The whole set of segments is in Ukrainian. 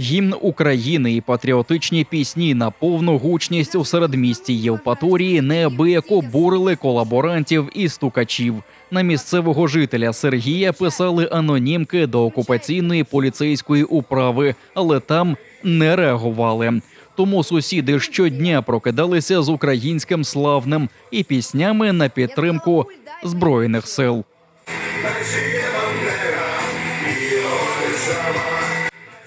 Гімн України і патріотичні пісні на повну гучність у середмісті Євпаторії неабияко бурили колаборантів і стукачів. На місцевого жителя Сергія писали анонімки до окупаційної поліцейської управи, але там не реагували. Тому сусіди щодня прокидалися з українським славним і піснями на підтримку збройних сил.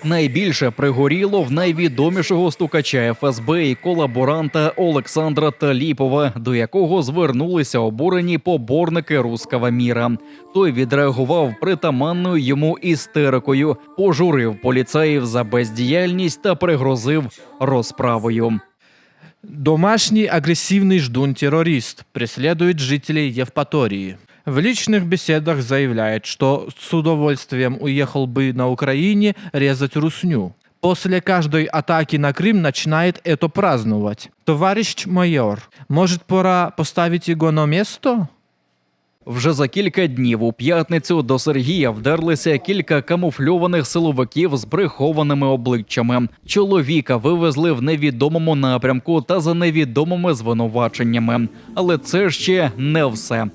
Найбільше пригоріло в найвідомішого стукача ФСБ і колаборанта Олександра Таліпова, до якого звернулися обурені поборники руского міра. Той відреагував притаманною йому істерикою, пожурив поліцаїв за бездіяльність та пригрозив розправою. Домашний агрессивный ждун-террорист преследует жителей Евпатории. В личных беседах заявляет, что с удовольствием уехал бы на Украине резать русню. После каждой атаки на Крым начинает это праздновать. Товарищ майор, может пора поставить его на место? Вже за кілька днів у п'ятницю до Сергія вдерлися кілька камуфльованих силовиків з прихованими обличчями. Чоловіка вивезли в невідомому напрямку та за невідомими звинуваченнями. Але це ще не все.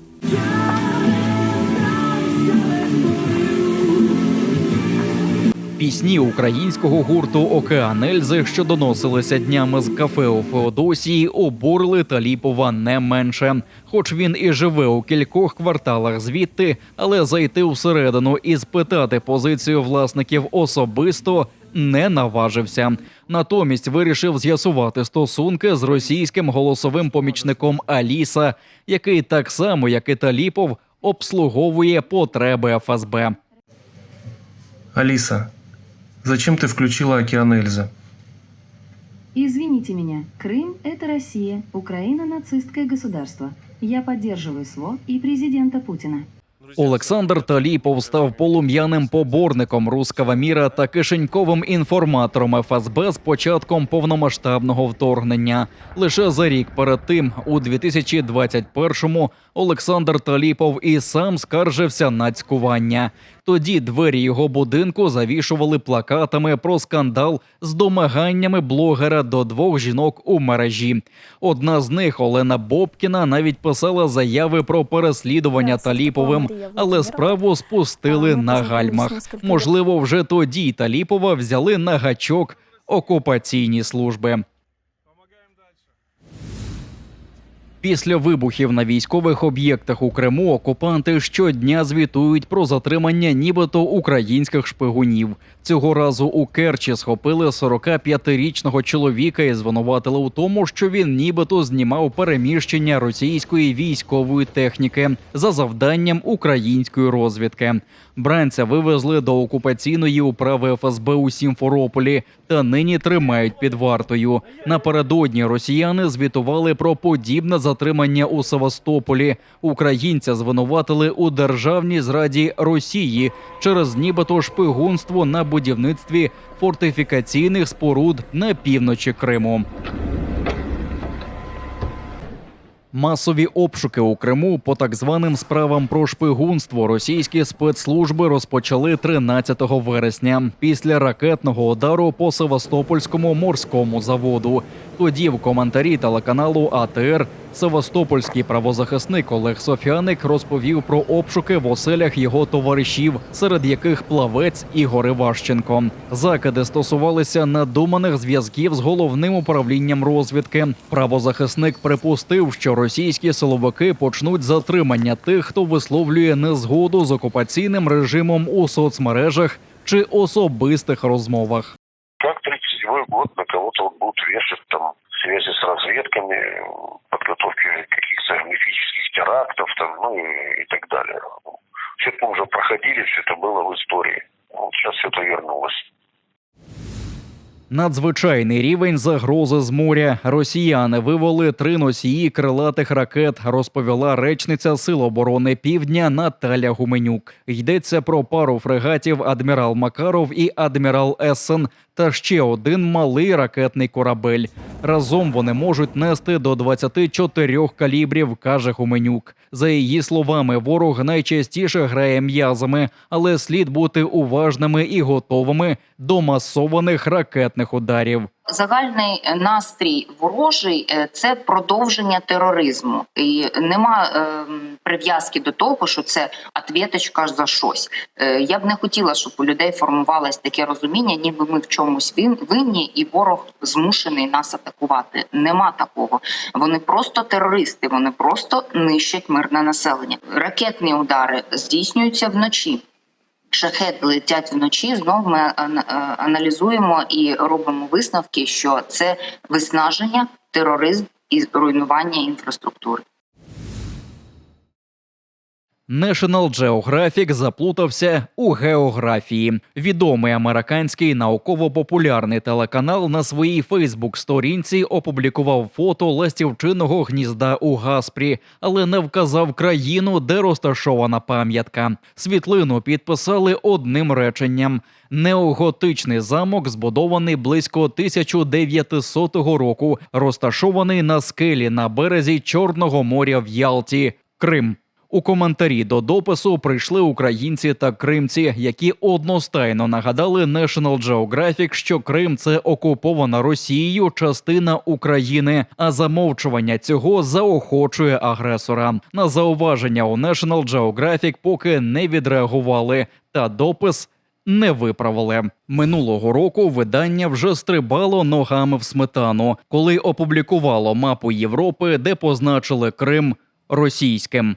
Пісні українського гурту Океан Ельзи, що доносилися днями з кафе у Феодосії, обурили Таліпова не менше. Хоч він і живе у кількох кварталах звідти, але зайти всередину і спитати позицію власників особисто не наважився. Натомість вирішив з'ясувати стосунки з російським голосовим помічником Аліса, який так само, як і Таліпов, обслуговує потреби ФСБ. Алиса, зачем ты включила океан Эльзы? Извините меня, Крым – это Россия, Украина – нацистское государство. Я поддерживаю СВО и президента Путина. Олександр Таліпов став полум'яним поборником руского міра та кишеньковим інформатором ФСБ з початком повномасштабного вторгнення. Лише за рік перед тим, у 2021-му, Олександр Таліпов і сам скаржився на цькування. Тоді двері його будинку завішували плакатами про скандал з домаганнями блогера до двох жінок у мережі. Одна з них, Олена Бобкіна, навіть писала заяви про переслідування Таліповим, але справу спустили на гальмах. Можливо, вже тоді Таліпова взяли на гачок окупаційні служби. Після вибухів на військових об'єктах у Криму окупанти щодня звітують про затримання нібито українських шпигунів. Цього разу у Керчі схопили 45-річного чоловіка і звинуватили у тому, що він нібито знімав переміщення російської військової техніки за завданням української розвідки. Бранця вивезли до окупаційної управи ФСБ у Сімферополі та нині тримають під вартою. Напередодні росіяни звітували про подібне затримання у Севастополі. Українця звинуватили у державній зраді Росії через нібито шпигунство на будівництві фортифікаційних споруд на півночі Криму. Масові обшуки у Криму по так званим справам про шпигунство російські спецслужби розпочали 13 вересня після ракетного удару по Севастопольському морському заводу. Тоді в коментарі телеканалу АТР Севастопольський правозахисник Олег Софіаник розповів про обшуки в оселях його товаришів, серед яких плавець Ігор Іващенко. Закиди стосувалися надуманих зв'язків з головним управлінням розвідки. Правозахисник припустив, що російські силовики почнуть затримання тих, хто висловлює незгоду з окупаційним режимом у соцмережах чи особистих розмовах. Как 37 год на кого-то вот будут вешать там связи с разведками, подготовки каких-то мифических терактов там, ну и, и так далее. Все это мы уже проходили, все это было в Надзвичайний рівень загрози з моря. Росіяни вивели три носії крилатих ракет, розповіла речниця Сил оборони Півдня Наталя Гуменюк. Йдеться про пару фрегатів Адмірал Макаров і Адмірал Ессен та ще один малий ракетний корабель. Разом вони можуть нести до 24 калібрів, каже Хуменюк. За її словами, ворог найчастіше грає м'язами, але слід бути уважними і готовими до масованих ракетних ударів. Загальний е, настрій ворожий е, це продовження тероризму, і нема ем, прив'язки до того, що це ответочка за щось. Е, я б не хотіла, щоб у людей формувалось таке розуміння, ніби ми в чомусь вин- винні, і ворог змушений нас атакувати. Нема такого. Вони просто терористи, вони просто нищать мирне населення. Ракетні удари здійснюються вночі. Шахеди летять вночі. Знов ми е, аналізуємо і робимо висновки, що це виснаження, тероризм і руйнування інфраструктури. National Geographic заплутався у географії. Відомий американський науково-популярний телеканал на своїй Фейсбук-сторінці опублікував фото ластівчиного гнізда у Гаспрі, але не вказав країну, де розташована пам'ятка. Світлину підписали одним реченням. Неоготичний замок збудований близько 1900 року, розташований на скелі на березі Чорного моря в Ялті, Крим. У коментарі до допису прийшли українці та кримці, які одностайно нагадали National Geographic, що Крим це окупована Росією частина України, а замовчування цього заохочує агресора. На зауваження у National Geographic поки не відреагували, та допис не виправили. Минулого року видання вже стрибало ногами в сметану, коли опублікувало мапу Європи, де позначили Крим російським.